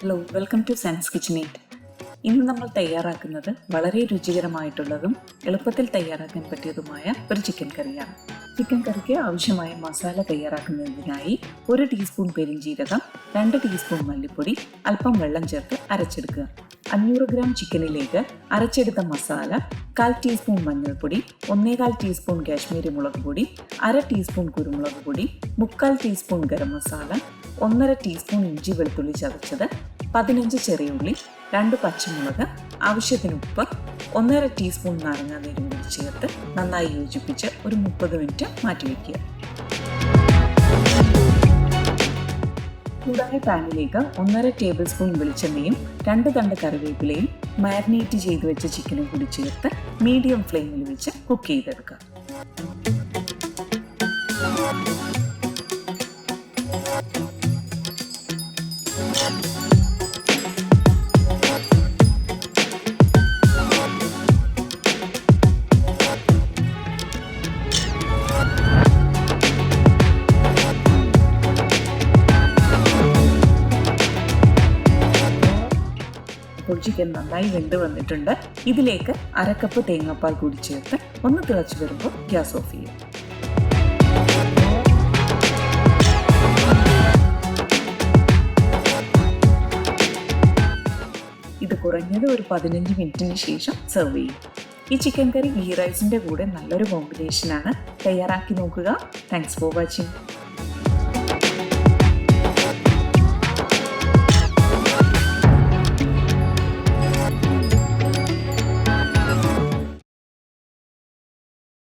Hello welcome to science kitchen eight ഇന്ന് നമ്മൾ തയ്യാറാക്കുന്നത് വളരെ രുചികരമായിട്ടുള്ളതും എളുപ്പത്തിൽ തയ്യാറാക്കാൻ പറ്റിയതുമായ ഒരു ചിക്കൻ കറിയാണ് ചിക്കൻ കറിക്ക് ആവശ്യമായ മസാല തയ്യാറാക്കുന്നതിനായി ഒരു ടീസ്പൂൺ പെരിഞ്ജീരകം രണ്ട് ടീസ്പൂൺ മല്ലിപ്പൊടി അല്പം വെള്ളം ചേർത്ത് അരച്ചെടുക്കുക. അഞ്ഞൂറ് ഗ്രാം ചിക്കനിലേക്ക് അരച്ചെടുത്ത മസാല കാൽ ടീസ്പൂൺ മഞ്ഞൾപ്പൊടി ഒന്നേകാൽ ടീസ്പൂൺ കാശ്മീരി മുളക് പൊടി അര ടീസ്പൂൺ കുരുമുളക് പൊടി മുക്കാൽ ടീസ്പൂൺ ഗരം മസാല ഒന്നര ടീസ്പൂൺ ഇഞ്ചി വെളുത്തുള്ളി ചതച്ചത് പതിനഞ്ച് ചെറിയ ഉള്ളി രണ്ട് പച്ചമുളക് ആവശ്യത്തിന് ഉപ്പ് ഒന്നര ടീസ്പൂൺ നാരങ്ങ നീരും കൂടി ചേർത്ത് നന്നായി യോജിപ്പിച്ച് ഒരു മുപ്പത് മിനിറ്റ് മാറ്റിവെക്കുക കൂടാതെ പാനിലേക്ക് ഒന്നര ടേബിൾ സ്പൂൺ വെളിച്ചെണ്ണയും രണ്ട് തണ്ട് കറിവേപ്പിലയും മാരിനേറ്റ് ചെയ്ത് വെച്ച ചിക്കനും കൂടി ചേർത്ത് മീഡിയം ഫ്ലെയിമിൽ വെച്ച് കുക്ക് ചെയ്തെടുക്കുക. അപ്പോൾ ചിക്കൻ നന്നായി വെന്ത് വന്നിട്ടുണ്ട്. ഇതിലേക്ക് അരക്കപ്പ് തേങ്ങാപ്പാൽ കൂടി ചേർത്ത് ഒന്ന് തിളച്ച് വരുമ്പോൾ ഗ്യാസ് ഓഫ് ചെയ്യും. ഇത് കുറഞ്ഞത് ഒരു പതിനഞ്ച് മിനിറ്റിന് ശേഷം സെർവ് ചെയ്യും. ഈ ചിക്കൻ കറി ഗീ റൈസിന്റെ കൂടെ നല്ലൊരു കോമ്പിനേഷനാണ് തയ്യാറാക്കി നോക്കുക. Thanks for watching